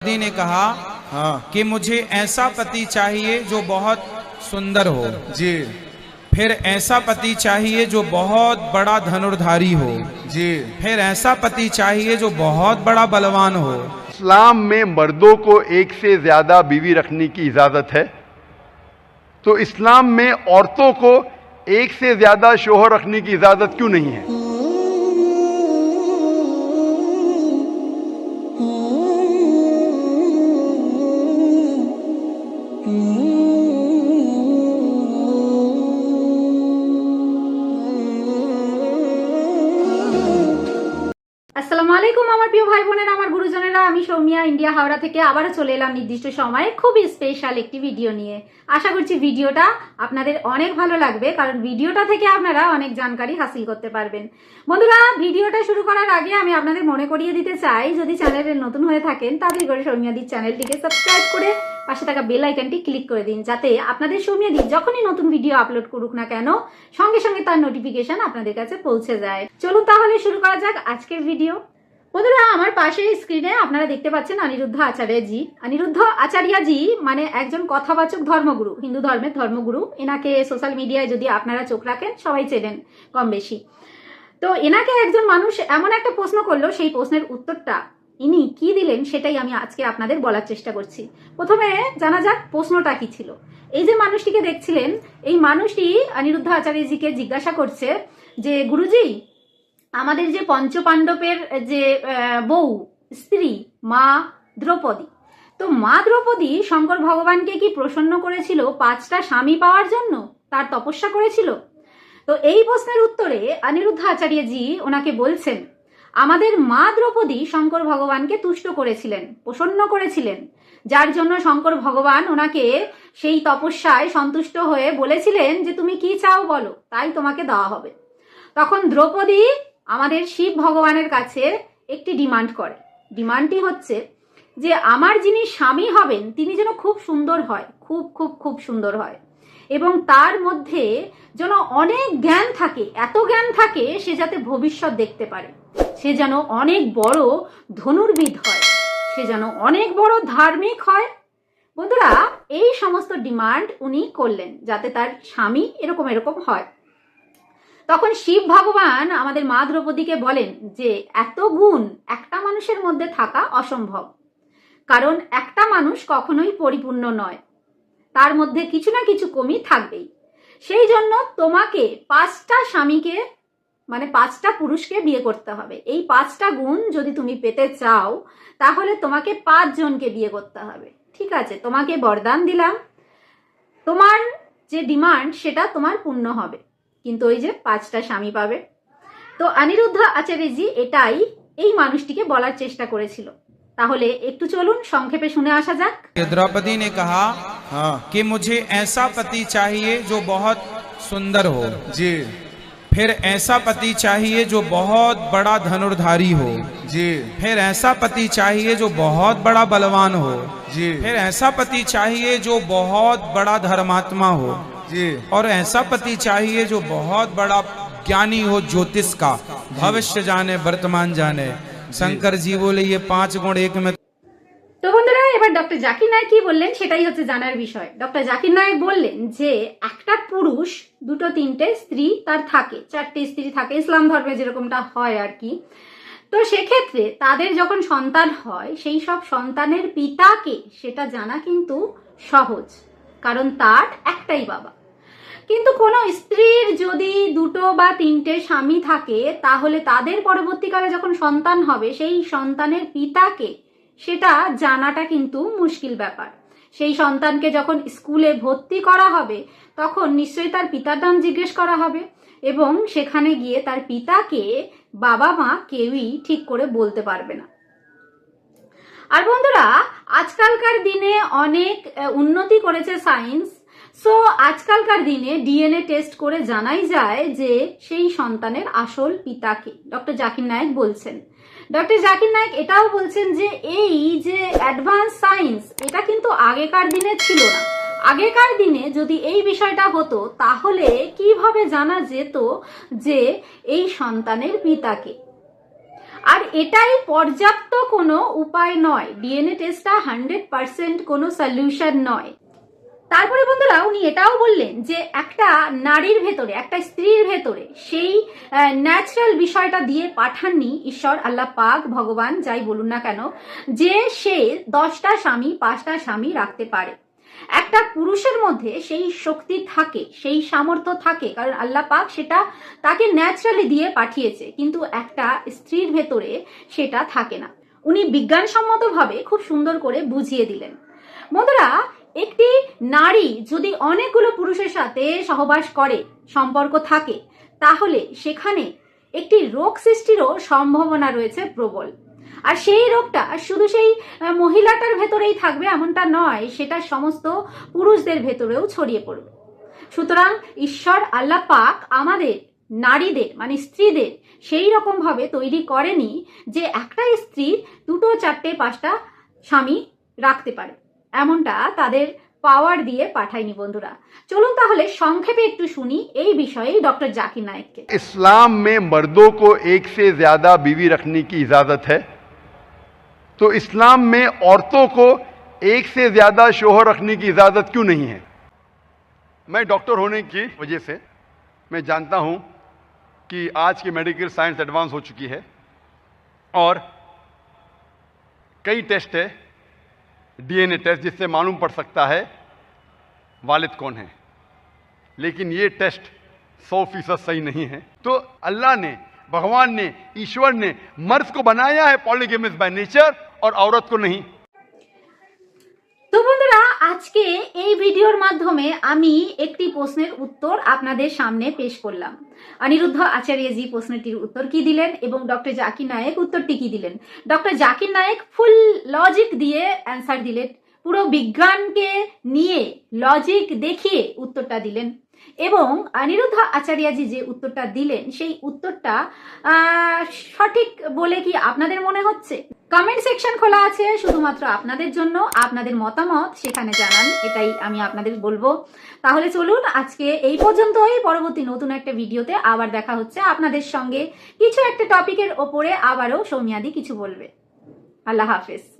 ने कहा हाँ। कि मुझे ऐसा पति चाहिए जो बहुत सुंदर हो। जी। फिर ऐसा पति चाहिए जो बहुत बड़ा धनुर्धारी हो। जी। फिर ऐसा पति चाहिए जो बहुत बड़ा बलवान हो। इस्लाम में मर्दों को एक से ज़्यादा बीवी रखने की इजाज़त है। तो इस्लाम में औरतों को एक से ज़्यादा शोहर रखने की इजाज़त क्यों नहीं है? আসসালামু আলাইকুম আমার প্রিয় ভাই বোনেরা আমার গুরুজনেরা। আমি সৌমিয়া, ইন্ডিয়া হাওড়া থেকে আবারও চলে এলাম নির্দিষ্ট সময়ে খুবই স্পেশাল একটি ভিডিও নিয়ে। আশা করছি ভিডিওটা আপনাদের অনেক ভালো লাগবে, কারণ ভিডিওটা থেকে আপনারা অনেক জানকারি হাসিল করতে পারবেন। বন্ধুরা ভিডিওটা শুরু করার আগে আমি আপনাদের মনে করিয়ে দিতে চাই, যদি চ্যানেলের নতুন হয়ে থাকেন, তাড়াতাড়ি করে সৌমিয়াদির চ্যানেলটিকে সাবস্ক্রাইব করে পাশে থাকা বেল আইকনটি ক্লিক করে দিন, যাতে আপনাদের সৌমিয়া সৌমিয়াদি যখনই নতুন ভিডিও আপলোড করুক না কেন, সঙ্গে সঙ্গে তার নোটিফিকেশন আপনাদের কাছে পৌঁছে যায়। চলুন তাহলে শুরু করা যাক আজকের ভিডিও বন্ধুরা, আমার পাশে স্ক্রিনে আপনারা দেখতে পাচ্ছেন অনিরুদ্ধ আচার্যজি অনিরুদ্ধ আচার্যজি মানে একজন কথাবাচক ধর্মগুরু, হিন্দু ধর্মের ধর্মগুরু। এনাকে সোশ্যাল মিডিয়ায় যদি আপনারা চোখ রাখেন, সবাই চেনেন কম বেশি। তো এনাকে একজন মানুষ এমন একটা প্রশ্ন করল, সেই প্রশ্নের উত্তরটা ইনি কি দিলেন সেটাই আমি আজকে আপনাদের বলার চেষ্টা করছি। প্রথমে জানা যাক প্রশ্নটা কি ছিল। এই যে মানুষটিকে দেখছিলেন, এই মানুষটি অনিরুদ্ধ আচার্যজিকে জিজ্ঞাসা করছে যে, গুরুজি আমাদের যে পঞ্চপাণ্ডবের যে বউ, স্ত্রী, মা দ্রৌপদী। তো মা দ্রৌপদী শঙ্কর ভগবানকে কি প্রসন্ন করেছিল? পাঁচটা স্বামী পাওয়ার জন্য? তার তপস্যা করেছিল? তো এই প্রশ্নের উত্তরে অনিরুদ্ধ আচার্যজি ওনাকে বলছেন, আমাদের মা দ্রৌপদী শঙ্কর ভগবানকে তুষ্ট করেছিলেন, প্রসন্ন করেছিলেন। যার জন্য শঙ্কর ভগবান ওনাকে সেই তপস্যায় সন্তুষ্ট হয়ে বলেছিলেন যে, তুমি কি চাও বলো? তাই তোমাকে দেওয়া হবে। তখন দ্রৌপদী আমাদের শিব ভগবানের কাছে একটি ডিমান্ড করে। ডিমান্ডটি হচ্ছে যে আমার যিনি স্বামী হবেন, তিনি যেন খুব সুন্দর হয়, খুব খুব খুব সুন্দর হয়। এবং তার মধ্যে যেন অনেক জ্ঞান থাকে, এত জ্ঞান থাকে সে যাতে ভবিষ্যৎ দেখতে পারে। সে যেন অনেক বড় ধনুর্বিদ হয়, সে যেন অনেক বড় ধার্মিক হয়। বন্ধুরা, এই সমস্ত ডিমান্ড উনি করলেন যাতে তার স্বামী এরকম এরকম হয়। তখন শিব ভগবান আমাদের মা দ্রৌপদীকে বলেন যে, এত গুণ একটা মানুষের মধ্যে থাকা অসম্ভব। কারণ একটা মানুষ কখনোই পরিপূর্ণ নয়। তার মধ্যে কিছু না কিছু কমি থাকবেই। সেই জন্য তোমাকে পাঁচটা স্বামীকে মানে পাঁচটা পুরুষকে বিয়ে করতে হবে। এই পাঁচটা গুণ যদি তুমি পেতে চাও, তাহলে তোমাকে পাঁচজনকে বিয়ে করতে হবে। ঠিক আছে, তোমাকে বরদান দিলাম। তোমার যে ডিমান্ড, সেটা তোমার পূর্ণ হবে। কিন্তু ওই যে পাঁচটা স্বামী পাবে তো অনিরুদ্ধ আচার্যজি এটাই এই মানুষটিকে বলার চেষ্টা করেছিল তাহলে একটু চলুন সংক্ষেপে শুনে আসা যাক द्रौपदी ने कहा हाँ कि मुझे ऐसा पति चाहिए जो बहुत सुंदर हो जी फिर ऐसा पति चाहिए जो बहुत बड़ा धनुर्धारी हो जी फिर ऐसा पति चाहिए जो बहुत बड़ा बलवान हो जी फिर ऐसा पति चाहिए जो बहुत बड़ा धर्मात्मा हो जी और ऐसा पति चाहिए जो बहुत बड़ा ज्ञानी हो ज्योतिष का भविष्य जाने वर्तमान जाने शंकर जी बोले ये पांच गुण एक में তো বন্ধুরা এবার ডক্টর জাকির নায়ক কি বললেন সেটাই হচ্ছে জানার বিষয় ডক্টর জাকির নায়ক বললেন যে একটা পুরুষ দুটো তিনটে স্ত্রী তার থাকে চারটে স্ত্রী থাকে ইসলাম ধর্মে যেরকমটা হয় আর কি তো সেক্ষেত্রে তাদের যখন সন্তান হয় সেই সব সন্তানের পিতাকে সেটা জানা কিন্তু সহজ কারণ তার একটাই বাবা কিন্তু কোনো স্ত্রীর যদি দুটো বা তিনটে স্বামী থাকে, তাহলে তাদের পরবর্তীকালে যখন সন্তান হবে, সেই সন্তানের পিতাকে সেটা জানাটা কিন্তু মুশকিল ব্যাপার। সেই সন্তানকে যখন স্কুলে ভর্তি করা হবে, তখন নিশ্চয়ই তার পিতার নাম জিজ্ঞেস করা হবে এবং সেখানে গিয়ে তার পিতাকে বাবা মা কেউই ঠিক করে বলতে পারবে না। আর বন্ধুরা, আজকালকার দিনে অনেক উন্নতি করেছে সায়েন্স। সো আজকালকার দিনে ডিএনএ টেস্ট করে জানাই যায় যে সেই সন্তানের আসল পিতাকে ডক্টর জাকির নায়েক বলছেন। ডক্টর জাকির নায়েক এটাও বলছেন যে এই যে অ্যাডভান্স সায়েন্স এটা কিন্তু আগেকার দিনে ছিল না। আগেকার দিনে যদি এই বিষয়টা হতো, তাহলে কীভাবে জানা যেত যে এই সন্তানের পিতাকে আর এটাই পর্যাপ্ত কোনো উপায় নয়। ডিএনএ টেস্টটা হান্ড্রেড পার্সেন্ট কোনো সলিউশন নয়। তারপরে বন্ধুরা উনি এটাও বললেন যে একটা নারীর ভেতরে, একটা স্ত্রীর ভেতরে সেই ন্যাচারাল বিষয়টা দিয়ে পাঠাননি ঈশ্বর, আল্লাহ পাক, ভগবান, যাই বলুন না কেন, যে সে দশটা স্বামী, পাঁচটা স্বামী রাখতে পারে। একটা পুরুষের মধ্যে সেই শক্তি থাকে, সেই সামর্থ্য থাকে, কারণ আল্লাহ পাক সেটা তাকে ন্যাচারালি দিয়ে পাঠিয়েছে, কিন্তু একটা স্ত্রীর ভেতরে সেটা থাকে না। উনি বিজ্ঞানসম্মতভাবে খুব সুন্দর করে বুঝিয়ে দিলেন। বন্ধুরা একটি নারী যদি অনেকগুলো পুরুষের সাথে সহবাস করে, সম্পর্ক থাকে, তাহলে সেখানে একটি রোগ সৃষ্টিরও সম্ভাবনা রয়েছে প্রবল। আর সেই রোগটা শুধু সেই মহিলাটার ভেতরেই থাকবে এমনটা নয়, সেটা সমস্ত পুরুষদের ভেতরেও ছড়িয়ে পড়বে। সুতরাং ঈশ্বর আল্লাহ পাক আমাদের নারীদের মানে স্ত্রীদের সেই রকম ভাবে তৈরি করেনি যে একটা স্ত্রীর দুটো, চারটে, পাঁচটা স্বামী রাখতে পারে। এমনটা তাদের পাওয়ার দিয়ে পাঠায়নি বন্ধুরা চলুন তাহলে সংক্ষেপে একটু শুনি এই বিষয়ে ডক্টর জাকির নায়েককে इस्लाम में मर्दों को एक से ज्यादा बीवी रखने की इजाजत है तो इस्लाम में औरतों को एक से ज्यादा शोहर रखने की इजाजत क्यों नहीं है मैं डॉक्टर होने की वजह से मैं जानता हूं कि आज की मेडिकल साइंस एडवांस हो चुकी है और कई टेस्ट है डीएनए टेस्ट जिससे मालूम पड़ सकता है वालिद कौन है। लेकिन ये टेस्ट सौ फ़ीसद सही नहीं है। तो अल्लाह ने, भगवान ने, ईश्वर ने मर्द को बनाया है पॉलीगेमिस बाय नेचर और औरत को नहीं। তো বন্ধুরা, আজকে এই ভিডিওর মাধ্যমে আমি একটি প্রশ্নের উত্তর আপনাদের সামনে পেশ করলাম। অনিরুদ্ধ আচার্যজি প্রশ্নটির উত্তর কি দিলেন এবং ডক্টর জাকির নায়েক উত্তরটি কি দিলেন? Doctor Zakir Naik full logic দিয়ে অ্যান্সার দিলেন। পুরো বিজ্ঞানকে নিয়ে লজিক দেখিয়ে উত্তরটা দিলেন। এবং অনিরুদ্ধ আচার্যজি যে উত্তরটা দিলেন, সেই উত্তরটা সঠিক বলে কি আপনাদের মনে হচ্ছে? কমেন্ট সেকশন খোলা আছে, শুধুমাত্র আপনাদের জন্য। আপনাদের মতামত সেখানে জানান, এটাই আমি আপনাদের বলব। তাহলে চলুন আজকে এই পর্যন্তই। পরবর্তী নতুন একটা ভিডিওতে আবার দেখা হচ্ছে আপনাদের সঙ্গে। কিছু একটা টপিকের ওপরে আবারও সৌমিয়াদি কিছু বলবে। আল্লাহ হাফেজ।